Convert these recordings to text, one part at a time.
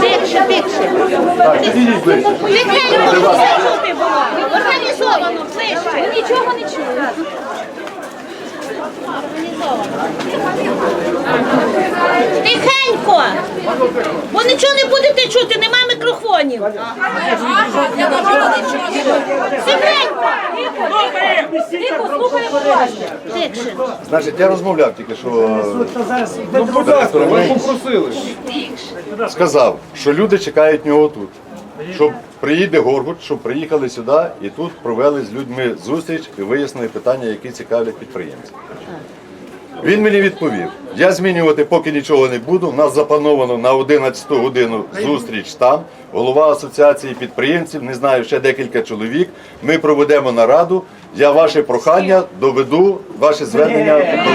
Більше, більше. Так, чути було. Організовано, ближче. Нічого не чую. Тихенько! Бо нічого не будете чути, нема мікрофонів. Тихенько! Тихо, слухаємо уважно. Тихше. Значить, я розмовляв тільки що Ну, будь ласка, ви попросили. сказав, що люди чекають нього тут. Щоб приїде Горгут, щоб приїхали сюди і тут провели з людьми зустріч і вияснили питання, які цікавлять підприємців. Він мені відповів: я змінювати поки нічого не буду. У нас заплановано на 11 годину зустріч там. Голова асоціації підприємців, не знаю, ще декілька чоловік. Ми проведемо нараду. Я ваше прохання доведу, ваше звернення доведу.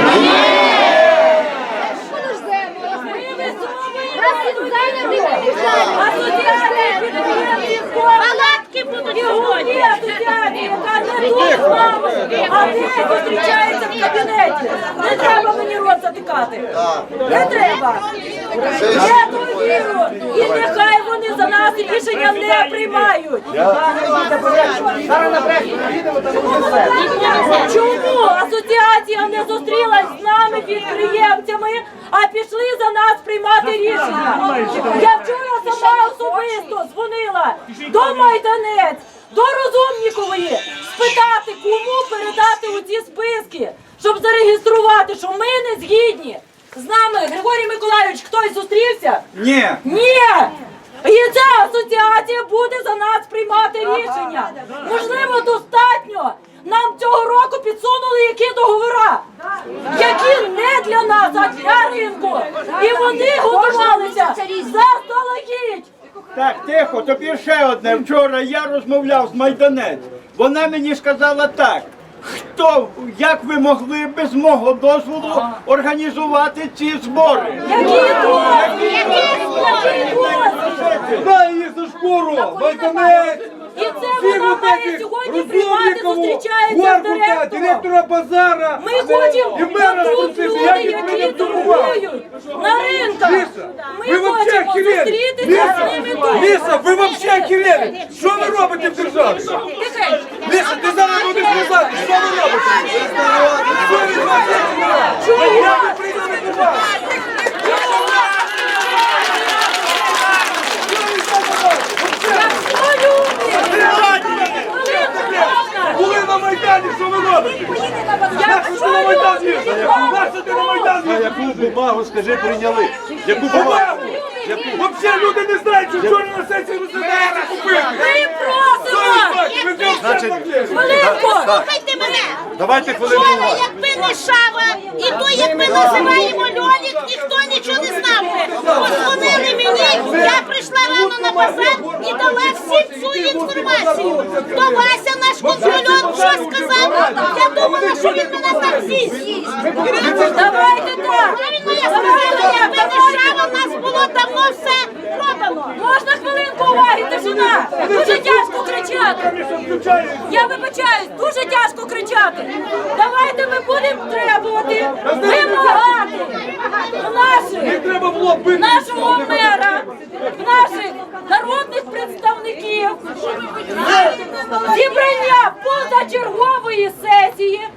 Палатки будуть сьогодні. А де зустрічається в кабінеті. Не треба мені рот затикати. Не треба. Я довіру. І нехай вони за нас рішення не приймають. Чому асоціація не зустрілась з нами підприємцями, а пішли за нас приймати рішення? Я вчора сама особисто дзвонила до Майданець, до Розумнікової, спитати, кому передати у ці списки, щоб зареєструвати, що ми не згідні. З нами Григорій Миколайович хтось зустрівся? Ні. Ні! І ця асоціація буде за нас приймати рішення. Можливо, достатньо. Нам цього року підсунули які договора, які не для нас, а для ринку. І вони готувалися заздалегідь. Так, тихо, тобі ще одне. Вчора я розмовляв з Майданець. Вона мені сказала так. Хто, як ви могли без мого дозволу організувати ці збори? Які збори? Які збори? Дай їх за шкуру! Майданець! І це вона має сьогодні приймати, зустрічається з директором. директора базара! Ми хочемо, І мера тут люди, які торгують на ринках. Ліса, Ми ви вообще хочемо охерели! зустрітися з ними Ліса, тут. Ліса, ви вообще охерели! Що ви робите в державі? Тихенько. Ліса, ти зараз будеш сказати, що ви робите? Що ви робите? Чого? Не прийду до вас! Хто люди? Були на Майдані, що ви робите? Нащо ти на Майдан їздиш? Нащо ти на Майдан А їздиш? Яку бумагу, скажи, прийняли? Яку Бумагу! Вообще люди не знають, що вчора на сесії розглядається купити! Ми просимо! Хвилинку! Слухайте мене. Давайте хвилинку Вчора, якби не шава, і то, як ми називаємо Льолік, ніхто нічого не знав би. Позвонили мені, я прийшла рано і дала всім цю інформацію. То Вася, наш контрольор, що сказав, я думала, що він мене так з'їсть. Давайте так! Правильно я сказала, не шава, в нас було давно все продано. Можна хвилинку уваги, тишина! Дуже тяжко кричати! Я вибачаюсь, дуже тяжко кричати! Давайте ми будемо требувати, вимагати в наших, Треба було бити! нашого мера, в наших народних представників зібрання позачергової сесії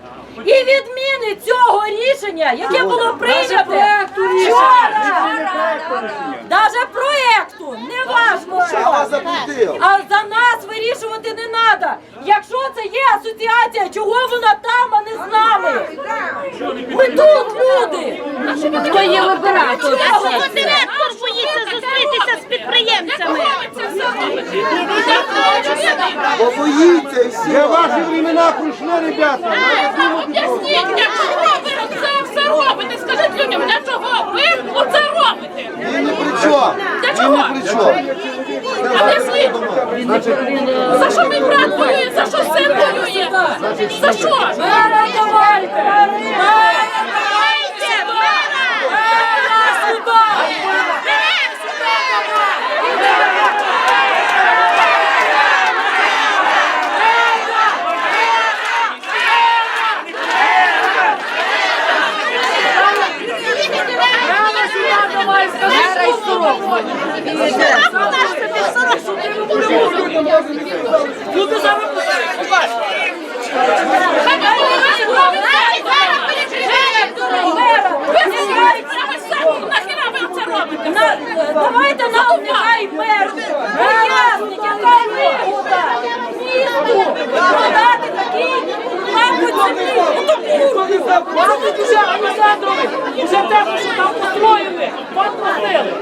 і відміни цього рішення, яке було прийнято вчора. Даже проекту, не важно що. А за нас вирішувати не треба. Якщо це є асоціація, чого вона там, а не з нами? Ми тут люди. Хто є вибирати? Директор боїться зустрітися з підприємцями? Бо боїться і всі. Де ваші времена пройшли, ребята? Об'ясніть, чого ви робите? Скажіть людям, для чого ви оце робите? Він ні при чому. Для чого? ні при чому. Об'ясніть. За що мій брат воює? За що син воює? За що? Мера Люди зараз Давайте нам нехай мер, поясніть, яка вигода місту продати такі мабуть землі у топуру. Мабуть, уже Олександрові, уже те, що там построїли, вам платили.